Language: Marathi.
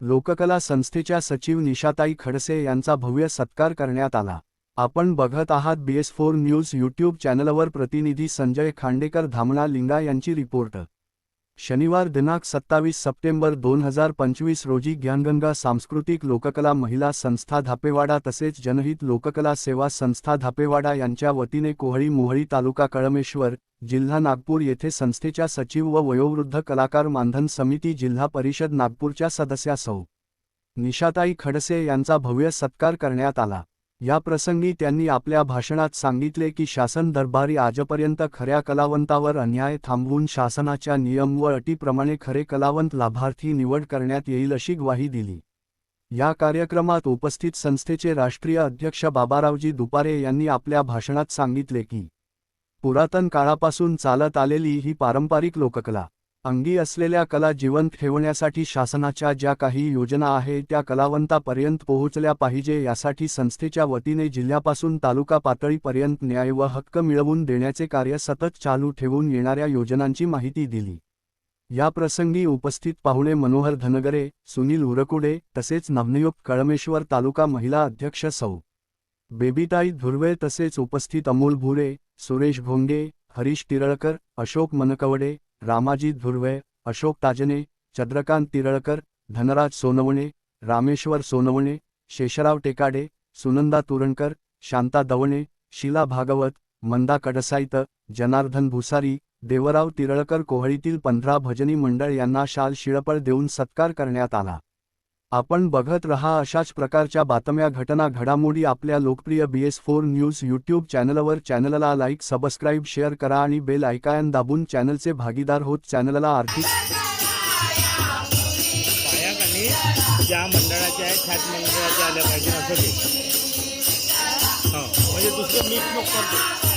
लोककला संस्थेच्या सचिव निशाताई खडसे यांचा भव्य सत्कार करण्यात आला. आपण बघत आहात बीएस फोर न्यूज यूट्यूब चॅनलवर प्रतिनिधी संजय खांडेकर धामणा लिंगा यांची रिपोर्ट. शनिवार दिनांक सत्तावीस सप्टेंबर दोन हजार पंचवीस रोजी ज्ञानगंगा सांस्कृतिक लोककला महिला संस्था धापेवाडा तसेच जनहित लोककला सेवा संस्था धापेवाडा यांच्या वतीने कोहळी मोहळी तालुका कळमेश्वर जिल्हा नागपूर येथे संस्थेच्या सचिव व वयोवृद्ध कलाकार मानधन समिती जिल्हा परिषद नागपूरच्या सदस्या सौ निशाताई खडसे यांचा भव्य सत्कार करण्यात आला. या प्रसंगी त्यांनी आपल्या भाषणात सांगितले की शासन दरबारी आजपर्यंत खऱ्या कलावंतावर अन्याय थांबवून शासनाच्या नियम व अटीप्रमाणे खरे कलावंत लाभार्थी निवड करण्यात येईल अशी ग्वाही दिली. या कार्यक्रमात उपस्थित संस्थेचे राष्ट्रीय अध्यक्ष बाबारावजी दुपारे यांनी आपल्या भाषणात सांगितले की पुरातन काळापासून चालत आलेली ही पारंपरिक लोककला अंगी असलेल्या कला जिवंत ठेवण्यासाठी शासनाच्या ज्या काही योजना आहे त्या कलावंतापर्यंत पोहोचल्या पाहिजे यासाठी संस्थेच्या वतीने जिल्ह्यापासून तालुका पातळीपर्यंत न्याय व हक्क मिळवून देण्याचे कार्य सतत चालू ठेवून येणाऱ्या योजनांची माहिती दिली. या प्रसंगी उपस्थित पाहुणे मनोहर धनगरे सुनील उरकुडे तसेच नवनियुक्त कळमेश्वर तालुका महिला अध्यक्ष सौ. बेबीताई धुर्वे तसेच उपस्थित अमोल भुरे सुरेश भोंगे हरीश तिरळकर अशोक मनकवडे रामाजी धुर्वे अशोक ताजने चंद्रकांत तिरळकर धनराज सोनवणे रामेश्वर सोनवणे शेषराव टेकाडे सुनंदा तुरणकर शांता दवणे शीला भागवत मंदा कडसाईत जनार्दन भुसारी देवराव तिरळकर कोहळीतील पंधरा भजनी मंडळ यांना शाल शिळपळ देऊन सत्कार करण्यात आला. आपण बघत रहा अशाच प्रकारच्या बातम्या घटना घडामोडी आपल्या लोकप्रिय B S four news YouTube चॅनलवर चॅनलला लाईक सबस्क्राईब शेअर करा आणि बेल ऐकायन दाबून चॅनलचे भागीदार होत चॅनलला आर्थिक ज्या मंडळाच्या आहेत त्याच मंडळाच्या आल्या पाहिजे असं म्हणजे दुसरं मीच नको करतो.